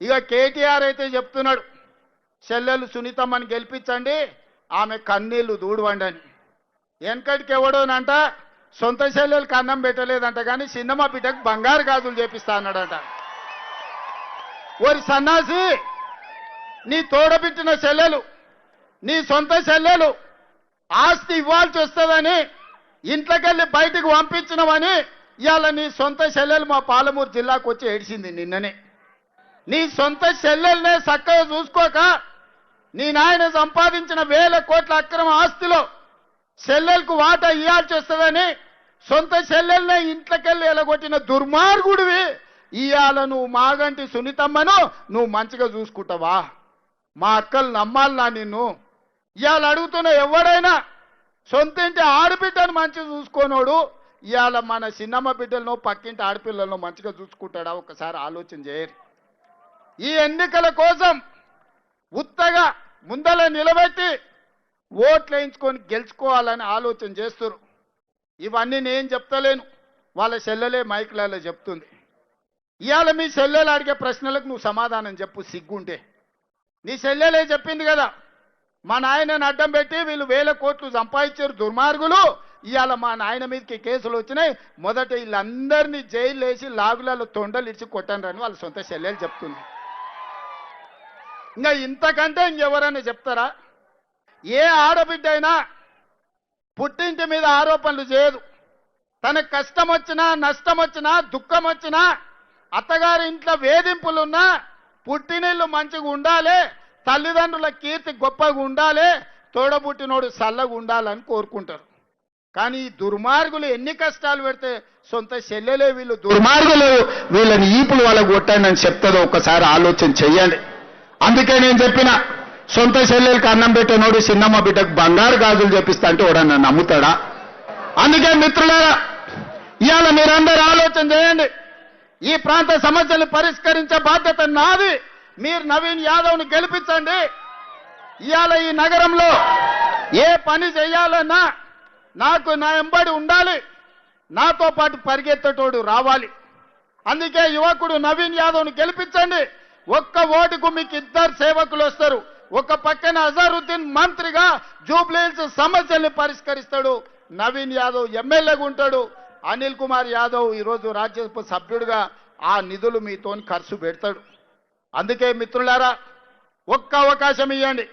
ఇక కేటీఆర్ అయితే చెప్తున్నాడు చెల్లెలు సునీతమ్మని గెలిపించండి ఆమె కన్నీళ్ళు దూడవండి అని. వెనకటికి ఎవడోనంట సొంత చెల్లెలకు అన్నం పెట్టలేదంట కానీ సినిమా బిడ్డకు బంగారు గాజులు చేపిస్తా అన్నాడట. ఓరి సన్నాసి నీ తోడబిట్టిన చెల్లెలు నీ సొంత చెల్లెలు ఆస్తి ఇవ్వాల్సి వస్తుందని ఇంట్లోకెళ్ళి బయటకు పంపించినవని ఇవాళ నీ సొంత చెల్లెలు మా పాలమూరు జిల్లాకు వచ్చి ఏడిసింది నిన్ననే. నీ సొంత చెల్లెల్నే చక్కగా చూసుకోక నీ నాయన సంపాదించిన వేల కోట్ల అక్రమ ఆస్తిలో చెల్లెలకు వాటా ఇవ్వాల్సి వస్తుందని సొంత చెల్లెల్నే ఇంట్లోకెళ్ళి ఎలగొట్టిన దుర్మార్గుడివి. ఇవాళ నువ్వు మాగంటి సునీతమ్మను నువ్వు మంచిగా చూసుకుంటావా? మా అక్కలు నమ్మాలనా నిన్ను? ఇవాళ అడుగుతున్న ఎవడైనా సొంత ఇంటి ఆడబిడ్డను మంచిగా చూసుకోనోడు? ఇవాళ మన చిన్నమ్మ బిడ్డలను పక్కింటి ఆడపిల్లలను మంచిగా చూసుకుంటాడా? ఒకసారి ఆలోచన చేయరు ఈ ఎన్నికల కోసం ఉత్తగా ముందల నిలబెట్టి ఓట్లు వేయించుకొని గెలుచుకోవాలని ఆలోచన చేస్తారు ఇవన్నీ నేను చెప్తలేను. వాళ్ళ చెల్లెలే మైకులలో చెప్తుంది. ఇవాళ మీ సెల్లెలు అడిగే ప్రశ్నలకు నువ్వు సమాధానం చెప్పు సిగ్గుంటే. నీ సెల్లెలే చెప్పింది కదా మా నాయనని అడ్డం పెట్టి వీళ్ళు వేల కోట్లు సంపాదించారు దుర్మార్గులు. ఇవాళ మా నాయన మీదకి కేసులు వచ్చినాయి. మొదట వీళ్ళందరినీ జైలు వేసి లాగులలో తొండలు ఇచ్చి కొట్టండి వాళ్ళ సొంత సెల్లెలు చెప్తుంది. ఇంకా ఇంతకంటే ఇంకెవరైనా చెప్తారా? ఏ ఆడబిడ్డ అయినా పుట్టింటి మీద ఆరోపణలు చేయదు. తనకు కష్టం వచ్చినా నష్టం వచ్చినా దుఃఖం వచ్చినా అత్తగారి ఇంట్లో వేధింపులున్నా పుట్టినీళ్ళు మంచిగా ఉండాలి తల్లిదండ్రుల కీర్తి గొప్పగా ఉండాలి తోడబుట్టినోడు చల్లగా ఉండాలని కోరుకుంటారు. కానీ ఈ దుర్మార్గులు ఎన్ని కష్టాలు పెడితే సొంత చెల్లెలే వీళ్ళు దుర్మార్గులు. వీళ్ళని ఈపులు వాళ్ళకు కొట్టండి అని చెప్తుందో ఒకసారి ఆలోచన చేయండి. అందుకే నేను చెప్పిన సొంత చెల్లెలకి అన్నం పెట్టినోడు చిన్నమ్మ బిడ్డకు బంగారు గాజులు చెప్పిస్తా అంటే వాడు నన్ను నమ్ముతాడా? అందుకే మిత్రులారా ఇవాళ మీరందరూ ఆలోచన చేయండి. ఈ ప్రాంత సమస్యలు పరిష్కరించే బాధ్యత నాది. మీరు నవీన్ యాదవ్ని గెలిపించండి. ఇవాళ ఈ నగరంలో ఏ పని చేయాలన్నా నాకు నా ఎంబడి ఉండాలి. నాతో పాటు పరిగెత్తటోడు రావాలి. అందుకే యువకుడు నవీన్ యాదవ్ను గెలిపించండి. ఒక్క ఓటుకు మీకు ఇద్దరు సేవకులు వస్తారు. ఒక పక్కన అజారుద్దీన్ మంత్రిగా జూబ్లీహిల్స్ సమస్యల్ని పరిష్కరిస్తాడు. నవీన్ యాదవ్ ఎమ్మెల్యేగా ఉంటాడు. అనిల్ కుమార్ యాదవ్ ఈరోజు రాజ్యసభ సభ్యుడిగా ఆ నిధులు మీతోని ఖర్చు పెడతాడు. అందుకే మిత్రులారా ఒక్క అవకాశం ఇవ్వండి